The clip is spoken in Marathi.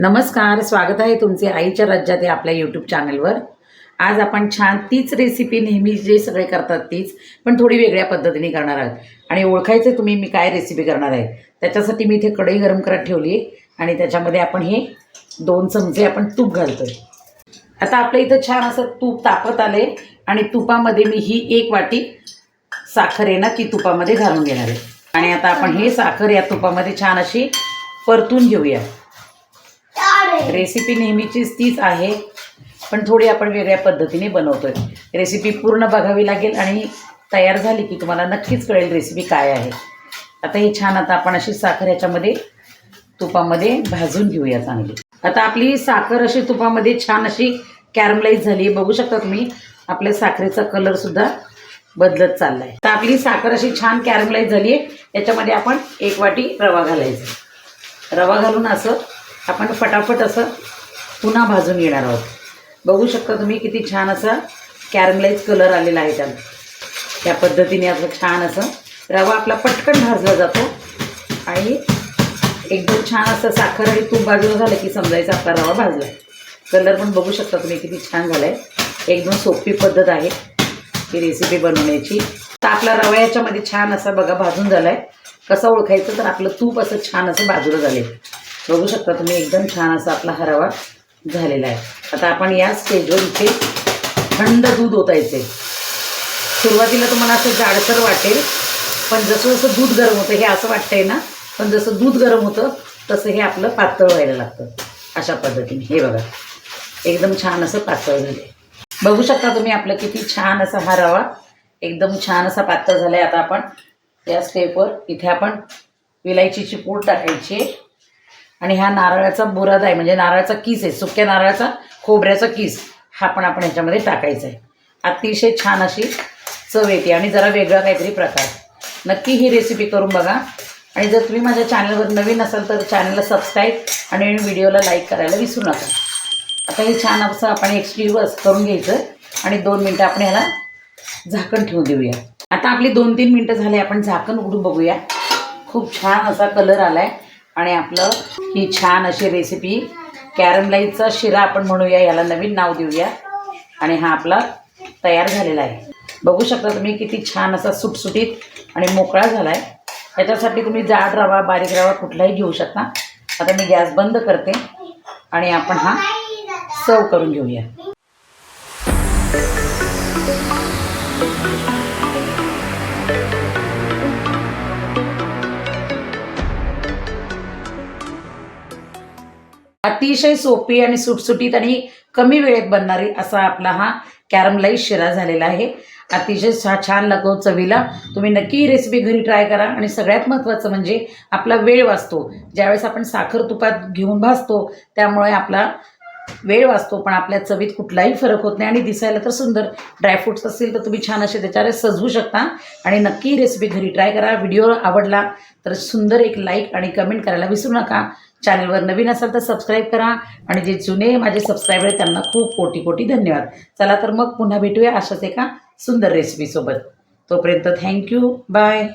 नमस्कार स्वागत आहे तुमचे आईच्या राज्यात या आपल्या यूट्यूब चॅनलवर आज आपण छान तीच रेसिपी नेहमी जे सगळे करतात तीच पण थोडी वेगळ्या पद्धतीने करणार आहोत. आणि ओळखायचं तुम्ही मी काय रेसिपी करणार आहे त्याच्यासाठी मी इथे कढई गरम करत ठेवली आहे आणि त्याच्यामध्ये आपण हे दोन चमचे आपण तूप घालतोय. आता आपल्या इथं छान असं तूप तापत आले आणि तुपामध्ये मी ही एक वाटी साखर आहे ना ती तुपामध्ये घालून घेणार आहे. आणि आता आपण हे साखर या तुपामध्ये छान अशी परतून घेऊया. रेसिपी नेहमीचीच तीच आहे पण थोडी आपण वेगळ्या पद्धतीने बनवतोय. रेसिपी पूर्ण बघावी लागेल आणि तयार झाली की तुम्हाला नक्कीच कळेल रेसिपी काय आहे. आता ही छान आता आपण अशी साखर याच्यामध्ये तुपामध्ये भाजून घेऊया चांगली. आता आपली साखर अशी तुपामध्ये छान अशी कॅरमलाईज झाली बघू शकता तुम्ही आपल्या साखरेचा कलर सुद्धा बदलत चाललाय. तर आपली साखर अशी छान कॅरमलाईज झाली आहे. याच्यामध्ये आपण एक वाटी रवा घालायचा. रवा घालून असं आपण फटाफट असं पुन्हा भाजून घेणार आहोत. बघू शकता तुम्ही किती छान असा कॅरमलाईज कलर आलेला आहे त्याला त्या पद्धतीने असं छान असं रवा आपला पटकन भाजला जातो. आणि एकदम छान असं साखर आणि तूप बाजूला झालं की समजायचं आपला रवा भाजला. कलर पण बघू शकता तुम्ही किती छान झाला आहे एकदम सोपी पद्धत आहे ही रेसिपी बनवण्याची. तर आपला रवा याच्यामध्ये छान असा बघा भाजून झाला आहे कसं ओळखायचं तर आपलं तूप असं छान असं बाजूला झाले बघू शकता तुम्ही एकदम छान असा आपला हरावा झालेला आहे. आता आपण या स्टेजवर इथे थंड दूध ओतायचे सुरुवातीला तुम्हाला असं जाडसर वाटेल पण जसं जसं दूध गरम होतं हे असं वाटतंय ना पण जसं दूध गरम होतं तसं हे आपलं पातळ व्हायला लागतं. अशा पद्धतीने. हे बघा. एकदम छान असं पातळ झाले बघू शकता तुम्ही आपलं किती छान असा हा रवा एकदम छान असा पातळ झाला आहे आता आपण या स्टेपवर इथे आपण विलायचीची पूड टाकायची आहे. आणि हा नारळाचा बुराद आहे म्हणजे नारळाचा किस आहे सुक्या नारळाचा खोबऱ्याचा किस हा पण आपण ह्याच्यामध्ये टाकायचा आहे. अतिशय छान अशी चव येते आणि जरा वेगळा काहीतरी प्रकार. नक्की ही रेसिपी करून बघा. आणि जर तुम्ही माझ्या चॅनलवर नवीन असाल तर चॅनलला सबस्क्राईब आणि व्हिडिओला लाईक करायला विसरू नका. आता हे छान असं आपण एक्सट्रीव करून घ्यायचं आणि दोन मिनटं आपण ह्याला झाकण ठेवून देऊया. आता आपली दोन तीन मिनटं झाले आपण झाकण उघडून बघूया. खूप छान असा कलर आला आहे आणि आपलं ही छान अशी रेसिपी कॅरमलाईचा शिरा आपण म्हणूया याला नवीन नाव देऊया. आणि हा आपला तयार झालेला आहे. बघू शकता तुम्ही किती छान असा सुटसुटीत आणि मोकळा झाला आहे त्याच्यासाठी तुम्ही जाड रवा बारीक रवा कुठलाही घेऊ शकता. आता मी गॅस बंद करते आणि आपण हा सर्व करून घेऊया. अतिशय सोपी आणि सुटसुटीत आणि कमी वेळेत बनणारी असा आपला हा कॅरमलाईज शिरा झालेला आहे. अतिशय छा छान लागतो चवीला. तुम्ही नक्की ही रेसिपी घरी ट्राय करा. आणि सगळ्यात महत्त्वाचं म्हणजे आपला वेळ वाचतो. ज्यावेळेस आपण साखर तुपात घेऊन भाजतो त्यामुळे आपला वेळ वाचतो पण आपल्या चवीत कुठलाही फरक होत नाही आणि दिसायला तर सुंदर. ड्रायफ्रुट्स असतील तर तुम्ही छान असे त्याच्यावर सजवू शकता. आणि नक्की रेसिपी घरी ट्राय करा. व्हिडिओ आवडला तर सुंदर एक लाईक आणि कमेंट करायला विसरू नका. चॅनलवर नवीन असाल तर सबस्क्राईब करा. आणि जे जुने माझे सबस्क्रायबर आहेत त्यांना खूप कोटी कोटी धन्यवाद. चला तर मग पुन्हा भेटूया अशाच एका सुंदर रेसिपीसोबत तोपर्यंत थँक्यू बाय